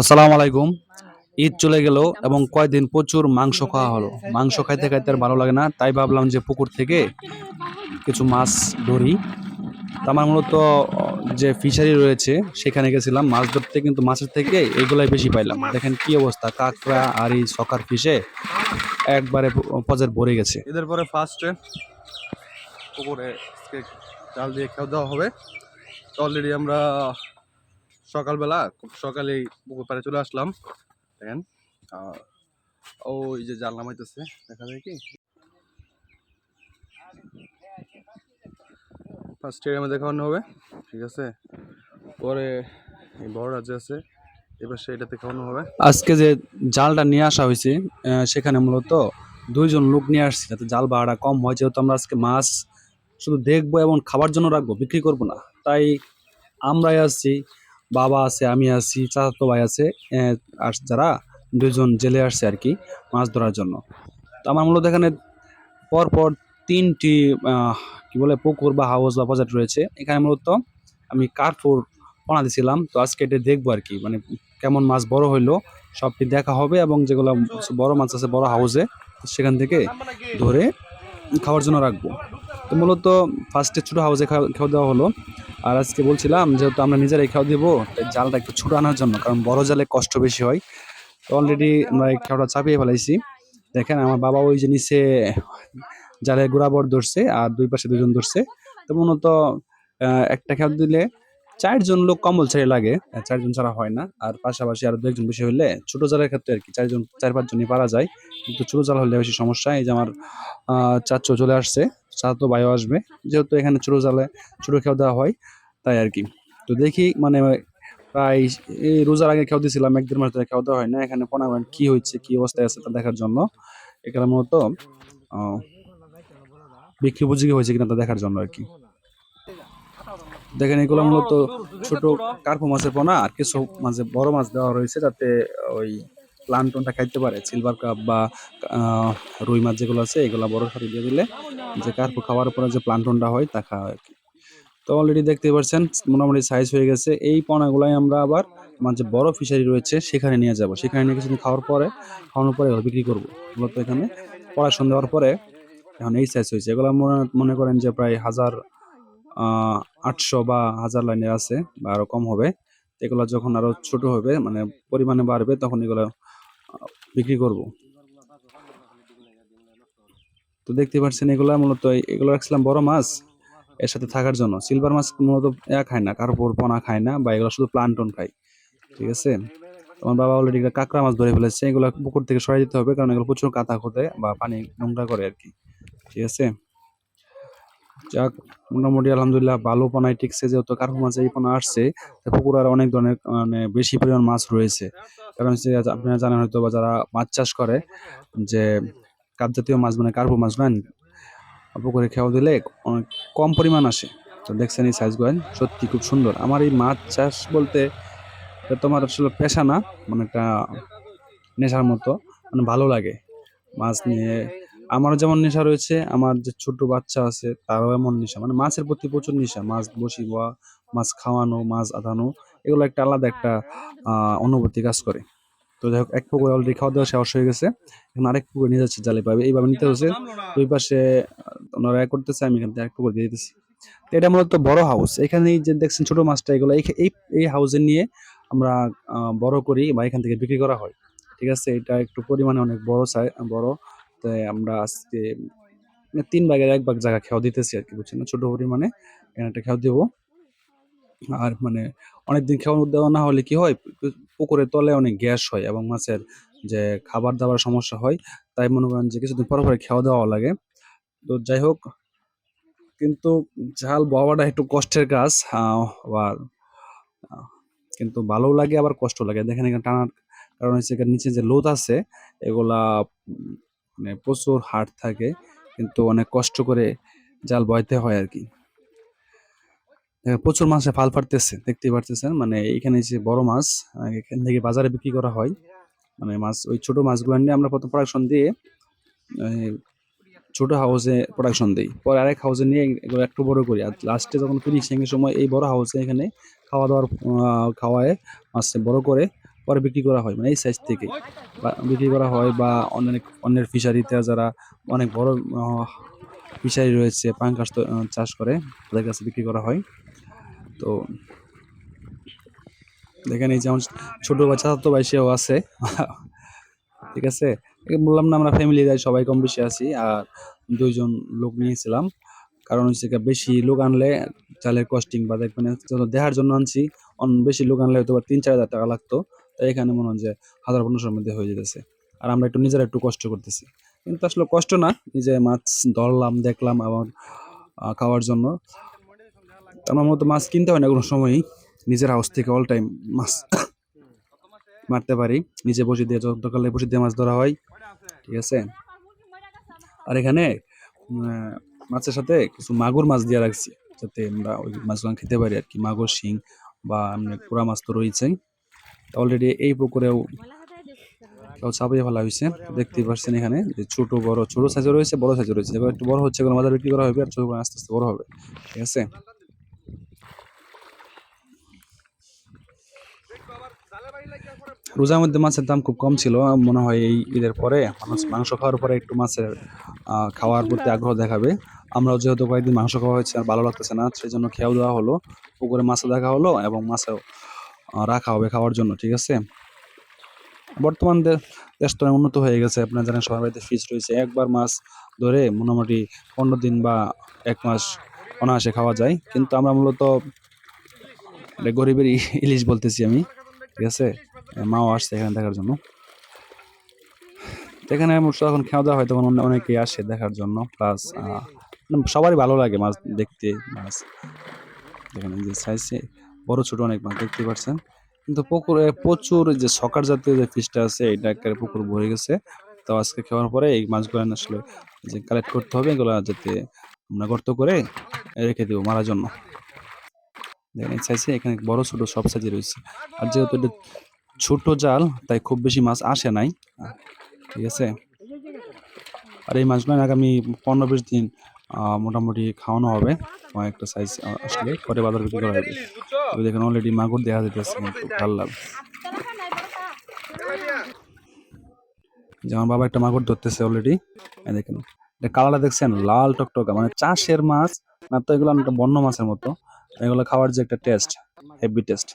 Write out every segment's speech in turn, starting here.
আসসালামু আলাইকুম। ঈদ চলে গেল এবং কয়দিন প্রচুর মাংস খাওয়া হলো। মাংস খাইতে খাইতে আর ভালো লাগে না তাই ভাবলাম যে পুকুর থেকে কিছু মাছ ধরি। তা আমার মূলত যে ফিশারি রয়েছে সেখানে গেছিলাম। মাছ ধরতে কিন্তু মাছের থেকে এগুলাই বেশি পাইলাম। দেখেন কি অবস্থা কাঁকড়া আর এই সকার ফিশে একবারে পজের ভরে গেছে। এদের পরে ফার্স্টে পুকুরে জাল দিয়ে খেয়ে দেওয়া হবে। অলরেডি আমরা সকালবেলা খুব সকালেই পুকুর পাড়ে চলে আসলাম, দেখেন। ওই যে জাল নামাইতেছে দেখা যায় কি? ফার্স্ট এর দেখানো হবে, ঠিক আছে? পরে এই বড়রা যে আছে, এবার সেটাতে খাওয়ানো হবে। আজকে যে জালটা নিয়ে আসা হয়েছে সেখানে মূলত দুইজন লোক নিয়ে আসছি, যাতে জাল ভাড়া কম হয়, যেহেতু আমরা আজকে মাছ শুধু দেখব এবং খাবার জন্য রাখব, বিক্রি করব না। তাই আমরাই আসছি বাবা আছে, আমি আছি, চাচাতো ভাই আছে আর যারা দুজন জেলে আসছে আর কি মাছ ধরার জন্য। তো আমার মূলত এখানে পরপর তিনটি কি বলে, পুকুর বা হাউস বা প্রজেক্ট রয়েছে। এখানে মূলত আমি কার্পুর পোনা দিছিলাম। তো আজকে এটা দেখব আর কি মানে কেমন মাছ বড় হইল, সবটি দেখা হবে এবং যেগুলো বড় মাছ আছে বড় হাউসে, সেখান থেকে ধরে খাওয়ার জন্য রাখব। তো মূলত ফার্স্টে ছোটো হাউসে খাওয়া দেওয়া হলো। আর আজকে বলছিলাম যেহেতু আমরা নিজেরাই খাওয়া দেবো জালটা একটু ছোটো আনার জন্য, কারণ বড় জালে কষ্ট বেশি হয়। তো অলরেডি আমরা এই খাওয়াটা চাপিয়ে ফেলাইছি। দেখেন আমার বাবা ওই যে নিচে জালে গোড়াবর ধরছে আর দুই পাশে দুজন ধরছে। তো মূলত একটা খেয়াল দিলে চারজন লোক কম্পালসারি লাগে চারজন ছাড়া হয় না। আর পাশাপাশি আরও দু একজন বেশি হলে ছোট জালের ক্ষেত্রে আর কি চারজন চার পাঁচজনই পারা যায়। কিন্তু ছোট জাল হলে বেশি সমস্যা। এই যে আমার চাচু চলে আসছে চাচা ভাইও আসবে। যেহেতু এখানে ছোট জালে ছোট খেয়াল দেওয়া হয়, তাই আর কি। তো দেখি মানে প্রায় এই রোজার আগে খেয়াল দিয়েছিলাম এক দেড় মাস ধরে খেয়াল দেওয়া হয় না। এখানে পোনা কি হচ্ছে কি অবস্থায় আছে তা দেখার জন্য। এখানে মূলত বিক্রি উপযোগী হয়েছে কিনা তা দেখার জন্য আর কি। দেখেন এগুলো মূলত ছোট কার্পো মাছের পোনা আর কিছু মাঝে বড় মাছ দেওয়া রয়েছে যাতে ওই প্লান্টনটা খাইতে পারে। সিলভার কাপ বা রুই মাছ যেগুলো আছে এগুলো বড় সাথে দিয়ে দিলে যে কার্পো খাওয়ার পরে যে প্লান্টনটা হয় তা খাওয়া হয় আর কি। তো অলরেডি দেখতে পাচ্ছেন মোটামুটি সাইজ হয়ে গেছে। এই পোনাগুলাই আমরা আবার আমার যে বড় ফিশারি রয়েছে সেখানে নিয়ে যাব। সেখানে নিয়ে কিছুদিন খাওয়ার পরে খাওয়ানোর পরে এগুলো বিক্রি করব। মূলত এখানে পড়াশোনা দেওয়ার পরে এখন এই সাইজ হয়েছে। এগুলো মনে মনে করেন যে প্রায় হাজার আটশো বা হাজার লাইনের আছে বা আরও কম হবে। এগুলো যখন আরও ছোট হবে মানে পরিমাণে বাড়বে, তখন এগুলো বিক্রি করব। তো দেখতে পাচ্ছেন এগুলো মূলত, এগুলো রাখছিলাম বড় মাছ, এর সাথে থাকার জন্য। সিলভার মাছ মূলত এ খায় না, কারও পোনা খায় না, বা এগুলো শুধু প্লান্টন খায়। ঠিক আছে? তোমার বাবা অলরেডি কাঁকড়া মাছ ধরে ফেলেছে, এগুলো পুকুর থেকে সরাই দিতে হবে, কারণ এগুলো প্রচুর কাঁথা খোঁতে বা পানি নোংরা করে আর কি। ঠিক আছে? যাক, মোটামুটি আলহামদুলিল্লাহ ভালো পোনায় টিকছে যেহেতু কার্পু মাছ এই পোনা আসছে। পুকুর আর অনেক ধরনের মানে বেশি পরিমাণ মাছ রয়েছে। কারণ হচ্ছে আপনারা জানেন হয়তো বা যারা মাছ চাষ করে, যে কাপ জাতীয় মাছ মানে কার্পু মাছ নেন পুকুরে খেয়াল দিলে অনেক কম পরিমাণ আসে। তো দেখছেন এই সাইজ সাইজগুলো সত্যি খুব সুন্দর। আমার এই মাছ চাষ বলতে তোমার আসলে পেশা না মানে একটা নেশার মতো মানে ভালো লাগে। মাছ নিয়ে আমারও যেমন নেশা রয়েছে, আমার যে ছোট বাচ্চা আছে, তারও এমন নেশা। মানে মাছের প্রতি প্রচুর নেশা, মাছ বসি বা মাছ খাওয়ানো, মাছ আদানো এগুলো একটা আলাদা একটা অনুভূতি কাজ করে। তো যাই হোক, এক পুকুরে অলরেডি খাওয়া দাওয়া শেষ হয়ে গেছে। এখন আরেক পুকুরে নিয়ে যাচ্ছে জালে পাবে। এইভাবে নিতে হচ্ছে। দুই পাশে, ওনারা করতেছে, আমি এখান থেকে এক পুকুর দিয়ে দিতেছি। তো এটা মূলত বড় হাউস এখানে যে দেখছেন ছোট মাছটা, এগুলো এই এই হাউসে নিয়ে আমরা বড় করি বা এখান থেকে বিক্রি করা হয়। ঠিক আছে? এটা একটু পরিমাণে অনেক বড় সাই, বড়। তাই আমরা আজকে মানে তিন ভাগের এক ভাগ জায়গা খেয়াল দিতেছি আর কি বুঝছেন না? ছোট পরিমাণে একটা খেয়াল দেবো। আর মানে অনেকদিন খেয়াল দেওয়া না হলে কি হয়? পুকুরের তলে অনেক গ্যাস হয় এবং মাছের যে খাবার দাবার সমস্যা হয়, তাই মনে করেন যে কিছুদিন পরে পরে খেয়াল দেওয়া লাগে। তো যাই হোক, কিন্তু জাল বাবাটা একটু কষ্টের কাজ আবার কিন্তু ভালো লাগে, আবার কষ্ট লাগে। দেখেন এখানে টানার কারণ হচ্ছে এখানে নিচে যে লোদ আছে, এগুলা মানে প্রচুর হার্ড থাকে, কিন্তু অনেক কষ্ট করে জাল বইতে হয় আর কি প্রচুর মাছে ফাল ফাটতেছে, দেখতেই পারতেছেন। মানে এখানে যে বড় মাছ এখান থেকে বাজারে বিক্রি করা হয়। মানে মাছ, ওই ছোট মাছগুলো নিয়ে আমরা প্রথম প্রোডাকশন দিয়ে ছোট হাউসে প্রোডাকশন দিই। পরে আরেক হাউসে নিয়ে এগুলো একটু বড় করি। আর লাস্টে যখন ফিনিশিং এর সময় এই বড় হাউসে এখানে খাওয়া দাওয়ার খাওয়ায় মাছ বড় করে পরে বিক্রি করা হয় মানে এই সাইজ থেকে। বিক্রি করা হয় বা অনেক অন্যের ফিশারিতে যারা অনেক বড় ফিশারি রয়েছে পাঙ্কাশ চাষ করে, তাদের কাছে বিক্রি করা হয়। তো দেখেন এই যেমন ছোট বাচ্চা তো ভাই, সেও আছে। ঠিক আছে? বললাম না, আমরা ফ্যামিলি যাই, সবাই কম বেশি আছি, আর দুইজন লোক নিয়েছিলাম। কারণ হচ্ছে বেশি লোক আনলে চালের কস্টিং বা দেখবেন, দেখার জন্য আনছি, অন বেশি লোক আনলে হয়তো তিন, চার হাজার টাকা লাগতো। তাই এখানে মনে হয় যে হাজার পনেরোশোর মধ্যে হয়ে যেতেছে। আর আমরা একটু নিজেরা একটু কষ্ট করতেছি। কিন্তু আসলে কষ্ট না নিজে মাছ ধরলাম, দেখলাম আবার খাওয়ার জন্য। আমার মতো মাছ কিনতে হয় না কোনো সময়ই। নিজের হাউস থেকে অল টাইম মাছ মারতে পারি। নিজে বসে দিয়ে যত কালে বসে দিয়ে মাছ ধরা হয়, ঠিক আছে? আর এখানে মাছের সাথে কিছু মাগুর মাছ দিয়ে রাখছি, যাতে আমরা ওই মাছগুলো খেতে পারি আর কি। মাগুর, শিং বা পোড়া মাছ তো রয়েছেই। অলরেডি এই পুকুরেও চাপিয়ে ফেলা হয়েছে। দেখতেই পাচ্ছেন এখানে যে ছোট, বড়, ছোট সাইজও রয়েছে, বড় সাইজও রয়েছে। যেগুলো একটু বড় হচ্ছে বাজারে বিক্রি করা হবে আর ছোট আস্তে আস্তে বড় হবে। ঠিক আছে? রোজার মধ্যে মাছের দাম খুব কম ছিল মনে হয় এই ঈদের পরে। মানুষ মাংস খাওয়ার পরে একটু মাছের খাওয়ার প্রতি আগ্রহ দেখাবে। আমরাও যেহেতু কয়েকদিন মাংস খাওয়া হয়েছে আর ভালো লাগতেছে না সেই জন্য খেয়াও দেওয়া হলো। পুকুরে মাছও দেখা হলো এবং মাছও রাখা হবে খাওয়ার জন্য, ঠিক আছে? বর্তমান দেশ তো উন্নত হয়ে গেছে, আপনারা জানেন সবার বাড়িতে ফ্রিজ রয়েছে। একবার মাছ ধরে মোটামুটি পনেরো দিন বা এক মাস অনায়াসে খাওয়া যায়। কিন্তু আমরা মূলত গরিবের ইলিশ বলতেছি আমি, ঠিক আছে? মাও আসছে এখানে দেখার জন্য। এখানে এখন খাওয়া দাওয়া হয় তখন অনে- অনেকেই আসে দেখার জন্য প্লাস সবারই ভালো লাগে মাছ দেখতে, মাছ। এই যে সাইজে বড়, ছোট অনেক মাছ দেখতে পাচ্ছেন কিন্তু পুকুরে প্রচুর যে সকার জাতীয় যে ফিশটা আছে, এটা একটা পুকুর ভরে গেছে। তো আজকে খাওয়ার পরে এই মাছগুলো আসলে যে কালেক্ট করতে হবে, এগুলো যাতে আমরা গর্ত করে রেখে দেবো মারার জন্য। দেখেন সাইজে এখানে বড়, ছোট সব সাইজে রয়েছে। আর যেহেতু এটা ছোট জাল, তাই খুব বেশি মাছ আসে নাই। ঠিক আছে? আর এই মাছগুলো আগামী পনেরো বিশ দিন মোটামুটি খাওয়ানো হবে। একটা সাইজ আসলে পরে বাজার বিক্রি করা হবে। তো দেখেন অলরেডি মাগুর দেখা যেতেছে কিন্তু ভালো লাগে যেমন বাবা একটা মাগুর ধরতেছে অলরেডি দেখেন কালারটা দেখছেন লাল টকটকা মানে চাষের মাছ না তো এগুলো অনেকটা বন্য মাছের মতো। এগুলো খাওয়ার যে একটা টেস্ট হেভি টেস্ট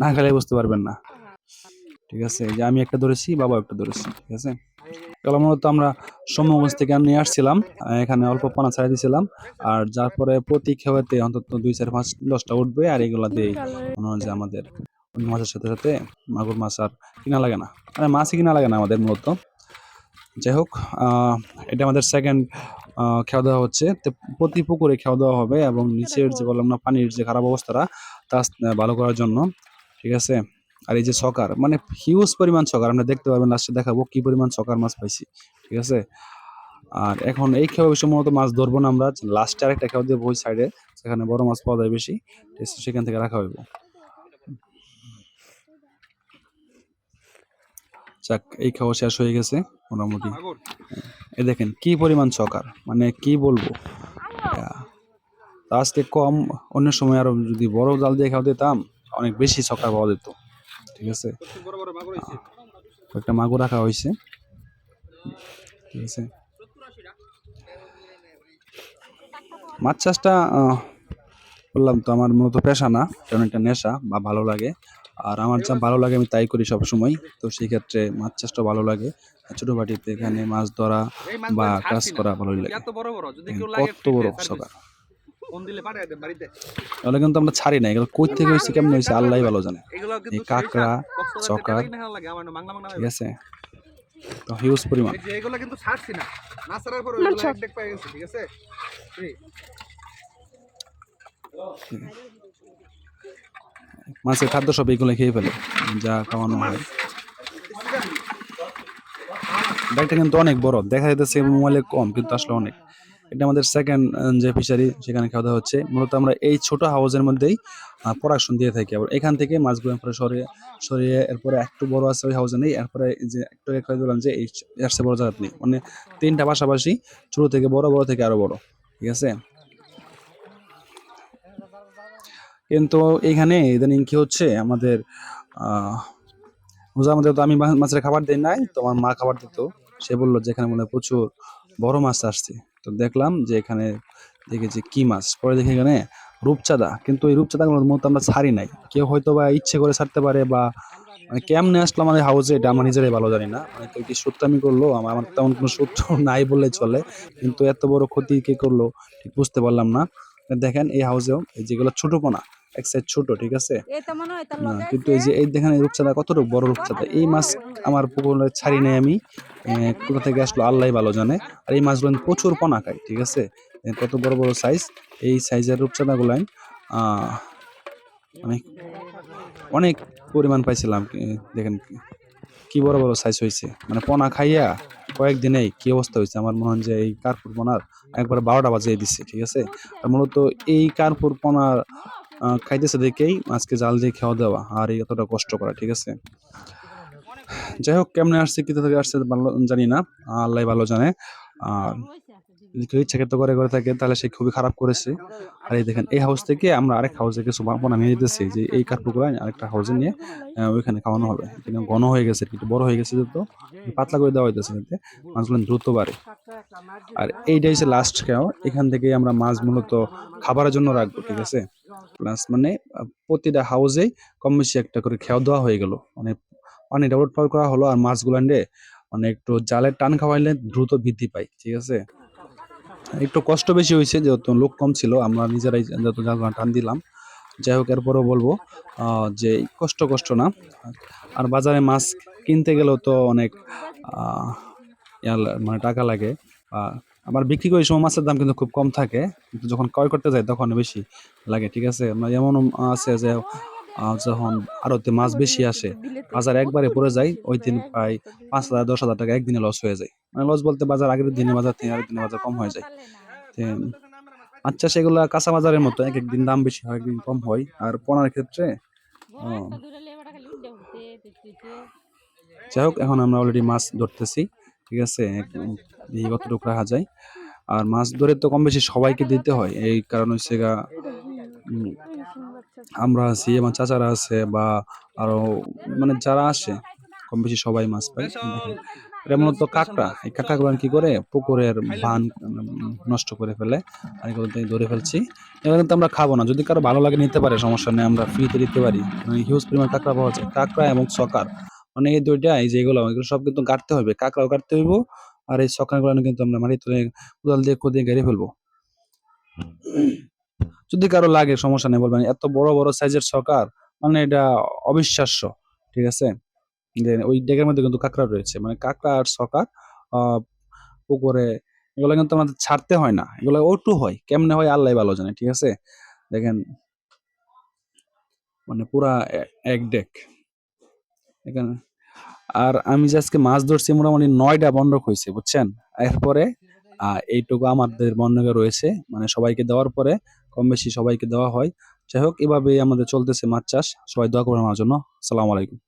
না খেলে বুঝতে পারবেন না। ঠিক আছে যে আমি একটা ধরেছি বাবা একটা ধরেছি ঠিক আছে? এগুলো মূলত আমরা সম্মগঞ্জ থেকে নিয়ে আসছিলাম, এখানে অল্প পানা ছাড়া দিয়েছিলাম আর যার পরে প্রতি খেওয়াতে অন্তত দুই, চার, পাঁচ, দশটা উঠবে, আর এগুলা দিয়ে মনে হয় যে আমাদের অন্য মাছের সাথে সাথে মাগুর মাছ আর কিনা লাগে না। মানে মাছই কিনা লাগে না আমাদের মূলত। যাই হোক এটা আমাদের সেকেন্ড খাওয়া দাওয়া হচ্ছে। প্রতি পুকুরে খাওয়া দাওয়া হবে এবং নিচের যে বললাম না, পানির যে খারাপ অবস্থাটা, তা ভালো করার জন্য। ঠিক আছে? আর এই যে সকার মানে হিউজ পরিমাণ সকার আমরা দেখতে পারবেন লাস্টে দেখাবো কি পরিমাণ সকার মাছ পাইছি, ঠিক আছে? আর এখন এই খেয়া মূলত মাছ ধরবো না আমরা লাস্টে আরেকটা খেয়া দেবো ওই সাইডে সেখানে বড় মাছ পাওয়া যায় বেশি সেখান থেকে রাখা হইব। যাক, এই খাওয়া শেষ হয়ে গেছে, মোটামুটি। এ দেখেন, কি পরিমাণ সকার মানে কি বলব? আজকে কম, অন্য সময় আরও যদি বড় জাল দিয়ে খাওয়া দিতাম, অনেক বেশি সকার পাওয়া যেত। ঠিক আছে? বড় মাগুর রাখা হয়েছে। ঠিক আছে? মাছ চাষটা বললাম তো আমার মূলত পেশা না কারণ একটা নেশা বা ভালো লাগে। আর আমার যা ভালো লাগে আমি তাই করি সবসময়। তো সেই ক্ষেত্রে মাছ চাষটা ভালো লাগে। ছোট বাটিতে এখানে মাছ ধরা বা কাজ করা ভালোই লাগে। লাগে কত বড় সকার ফোন দিলে পাঠিয়ে দেন বাড়িতে। তাহলে কিন্তু আমরা ছাড়ি না এগুলো কই থেকে হয়েছে কেমন হয়েছে আল্লাহ ভালো জানে। এগুলো এই কাঁকড়া, মাংলা ঠিক আছে? তো হিউজ পরিমাণ। এগুলো কিন্তু ছাড়ছি না। ছাড়ার পর গেছে ঠিক আছে? মাছের খাদ্য সব এইগুলো খেয়ে ফেলে যা খাওয়ানো হয়। ব্যাগটা কিন্তু অনেক বড় দেখা যাইতেছে মোবাইলে কম কিন্তু আসলে অনেক। এটা আমাদের সেকেন্ড যে ফিশারি সেখানে খাওয়া দাওয়া হচ্ছে। মূলত আমরা এই ছোট হাউসের মধ্যেই প্রোডাকশন দিয়ে থাকি। আবার এখান থেকে মাছগুলো এরপরে সরিয়ে সরিয়ে এরপরে একটু বড় আছে ওই হাউসে নেই, এরপরে যে একটু খাই দিলাম যে এই আসছে বড় জাত নেই। মানে তিনটা পাশাপাশি ছোট থেকে বড় বড় থেকে আরও বড়। ঠিক আছে? কিন্তু এখানে ইদানিং কি হচ্ছে? আমাদের মধ্যে তো আমি মাছের খাবার দিই নাই তোমার মা খাবার দিত। সে বলল যে এখানে মনে হয় প্রচুর বড় মাছ আসছে। তো দেখলাম যে এখানে দেখেছি কি মাছ। পরে দেখি এখানে রূপচাঁদা। কিন্তু এই রূপচাঁদাগুলোর মতো আমরা ছাড়ি নাই। কেউ হয়তো বা ইচ্ছে করে ছাড়তে পারে বা মানে কেমনে আসলো আমাদের হাউসে এটা আমার নিজেরাই ভালো জানি না। মানে কেউ কি সূত্রামি করল? আমার আমার তেমন কোনো সূত্র নাই বললে চলে। কিন্তু এত বড় ক্ষতি কে করল ঠিক বুঝতে পারলাম না। দেখেন এই হাউসেও এই যেগুলো ছোটো পোনা এক সাইড ছোট ঠিক আছে? কিন্তু এই যে এই দেখেন এই রূপচাঁদা কতটুকু বড় রূপচাঁদা। এই মাছ আমার পুকুরে ছাড়ি নাই আমি। কোথা থেকে আসলো? আল্লাহ ভালো জানে। আর এই মাছগুলো প্রচুর পোনা খাই ঠিক আছে? কত বড় বড় সাইজ এই সাইজের রূপচাঁদা গুলাই অনেক অনেক পরিমাণ পাইছিলাম দেখেন কি- বড় বড় সাইজ হয়েছে মানে পোনা খাইয়া কয়েকদিনেই কি অবস্থা হয়েছে আমার মনে হয় যে এই কার্পুর পোনার একবার বারোটা বাজিয়ে দিচ্ছে ঠিক আছে? আর মূলত এই কার্পুর পোনার খাইতেছে দেখেই আজকে জাল দিয়ে খাওয়া দেওয়া, আর এই এতটা কষ্ট করা, ঠিক আছে? যাই হোক, কেমনে আসছে কী থেকে আসছে, ভালো জানি না, আল্লাহ ভালো জানে। আর যদি কেউ করে করে থাকে, তাহলে সে খুবই খারাপ করেছে। আর এই দেখেন, এই হাউস থেকে আমরা আরেক হাউসে কিছু পোনা নিয়ে যেতেছি, যে এই কার্পুকুরা আরেকটা হাউসে নিয়ে ওইখানে খাওয়ানো হবে। কিন্তু ঘন হয়ে গেছে, কিন্তু বড় হয়ে গেছে তো পাতলা করে দেওয়া হইতেছে যাতে মাছগুলো দ্রুত বাড়ে। আর এইটা হচ্ছে লাস্ট খাও এখান থেকে আমরা মাছ মূলত খাবারের জন্য রাখব, ঠিক আছে? প্লাস মানে প্রতিটা হাউসেই কম বেশি একটা করে খেয়াও দেওয়া হয়ে গেল। মানে পানিটা উৎপাদ করা হলো আর মাছগুলো আনলে মানে একটু জালের টান খাওয়াইলে দ্রুত বৃদ্ধি পায়, ঠিক আছে? একটু কষ্ট বেশি হয়েছে যেহেতু লোক কম ছিল আমরা নিজেরাই যত টান দিলাম। যাই হোক এরপরও বলব যে কষ্ট কষ্ট না। আর বাজারে মাছ কিনতে গেলেও তো অনেক মানে টাকা লাগে। আহ, আবার বিক্রি করার সময় মাছের দাম কিন্তু খুব কম থাকে। কিন্তু যখন ক্রয় করতে যাই তখন বেশি লাগে ঠিক আছে? মানে এমন আছে যে যখন আড়তে মাছ বেশি আসে বাজার একবারে পড়ে যায় ওই দিন প্রায় পাঁচ হাজার দশ হাজার টাকা একদিনে লস হয়ে যায়। মানে লস বলতে বাজার আগের দিনে বাজার থেকে আরেক দিনে বাজার কম হয়ে যায়। আচ্ছা সেগুলা কাঁচা বাজারের মতো এক একদিন দাম বেশি হয় একদিন কম হয়। আর পোনার ক্ষেত্রে যাই হোক এখন আমরা অলরেডি মাছ ধরতেছি ঠিক আছে? দেখি কতটুকু রাখা যায়। আর মাছ ধরে তো কম বেশি সবাইকে দিতে হয় এই কারণ হচ্ছে গা আমরা আছি, আমার চাচারা আছে বা আরও মানে যারা আসে, কম বেশি সবাই মাছ পায়। এটা মূলত কাঁকড়া। এই কাঁকড়াগুলো কি করে? পুকুরের বান নষ্ট করে ফেলে আর এগুলো ধরে ফেলছি। এগুলো কিন্তু আমরা খাব না। যদি কারও ভালো লাগে নিতে পারে, সমস্যা নেই, আমরা ফ্রিতে দিতে পারি। মানে হিউজ পরিমাণ কাঁকড়া পাওয়া যায়। কাঁকড়া এবং সকার মানে এই দুইটা, এই যে এগুলো সব কিন্তু কাটতে হবে। কাঁকড়াও কাটতে হইব আর এই সকারগুলো কিন্তু আমরা মাটি তুলে কোদাল দিয়ে খুদিয়ে গেড়ে ফেলব। যদি কারও লাগে, সমস্যা নেই, বলবেন, এত বড় বড় সাইজের সকার? মানে এটা অবিশ্বাস্য। ঠিক আছে? ওই ডেকের মধ্যে কিন্তু কাঁকড়া রয়েছে। মানে কাঁকড়া আর সকার পুকুরে, এগুলো কিন্তু আমাদের ছাড়তে হয় না। এগুলো ওটু হয়, কেমনে হয় আল্লাহ ভালো জানে, ঠিক আছে? দেখেন মানে পুরা এক ডেক। এখানে আর আমি যে আজকে মাছ ধরছি, মোটামুটি নয়টা বন্ধক হয়েছে, বুঝছেন? এরপরে এইটুকু আমাদের বন্ধকে রয়েছে। মানে সবাইকে দেওয়ার পরে কম বেশি সবাইকে দেওয়া হয়। যাই হোক, এভাবেই আমাদের চলতেছে মাছ চাষ। সবাই দোয়া করবেন আমার জন্য। আসসালামু আলাইকুম।